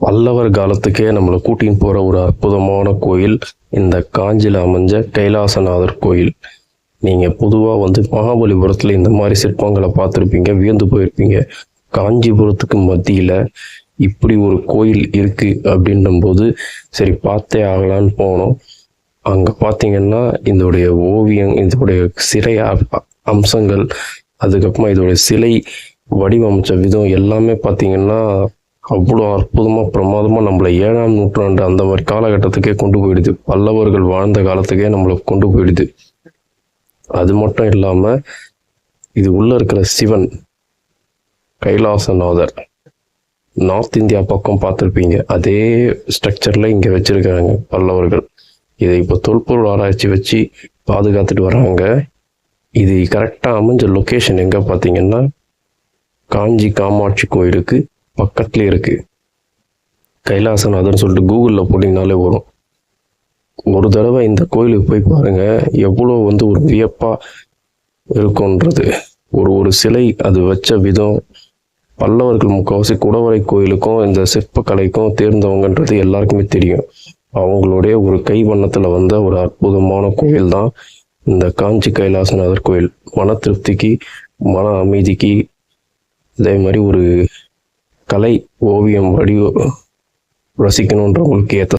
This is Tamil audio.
பல்லவர் காலத்துக்கே நம்மளை கூட்டின்னு போகிற ஒரு அற்புதமான கோயில் இந்த காஞ்சியில் அமைஞ்ச கைலாசநாதர் கோயில். நீங்கள் பொதுவாக வந்து மகாபலிபுரத்தில் இந்த மாதிரி சிற்பங்களை பார்த்துருப்பீங்க வியந்து போயிருப்பீங்க. காஞ்சிபுரத்துக்கு மத்தியில் இப்படி ஒரு கோயில் இருக்குது அப்படின்னும்போது சரி பார்த்தே ஆகலான்னு போனோம். அங்கே பார்த்தீங்கன்னா இதோடைய ஓவியம் இதோடைய சிறை அம்சங்கள் அதுக்கப்புறமா இதோடைய சிலை வடிவமைச்ச விதம் எல்லாமே பார்த்தீங்கன்னா அவ்வளோ அற்புதமாக பிரமாதமாக நம்மளை ஏழாம் நூற்றாண்டு அந்த மாதிரி காலகட்டத்துக்கே கொண்டு போயிடுது. பல்லவர்கள் வாழ்ந்த காலத்துக்கே நம்மளை கொண்டு போயிடுது. அது மட்டும் இல்லாமல் இது உள்ளே இருக்கிற சிவன் கைலாசநாதர் நார்த் இந்தியா பக்கம் பார்த்துருப்பீங்க. அதே ஸ்ட்ரக்சரில் இங்கே வச்சுருக்காங்க பல்லவர்கள் இதை இப்போ தொல்பொருள் ஆராய்ச்சி வச்சு பாதுகாத்துட்டு வராங்க இது கரெக்டாக அமைஞ்ச லொக்கேஷன் எங்கே பார்த்தீங்கன்னா காஞ்சி காமாட்சி கோயிலுக்கு பக்கத்துலேயே இருக்குது கைலாசநாதர்னு சொல்லிட்டு கூகுளில் போட்டிங்கனாலே வரும். ஒரு தடவை இந்த கோயிலுக்கு போய் பாருங்க எவ்வளோ வந்து ஒரு வியப்பாக இருக்கும்ன்றது. ஒரு ஒரு சிலை அது வச்ச விதம் பல்லவர்கள் முக்கால்வாசி குடவரை கோயிலுக்கும் இந்த சிற்பக்கலைக்கும் தேர்ந்தவங்கன்றது எல்லாருக்குமே தெரியும். அவங்களுடைய ஒரு கை வண்ணத்தில் வந்த ஒரு அற்புதமான கோயில் தான் இந்த காஞ்சி கைலாசநாதர் கோயில். மன திருப்திக்கு மன அமைதிக்கு இதே மாதிரி ஒரு கலை ஓவியம் வடிவ ரசிக்கணுன்றவங்களுக்கு ஏற்ற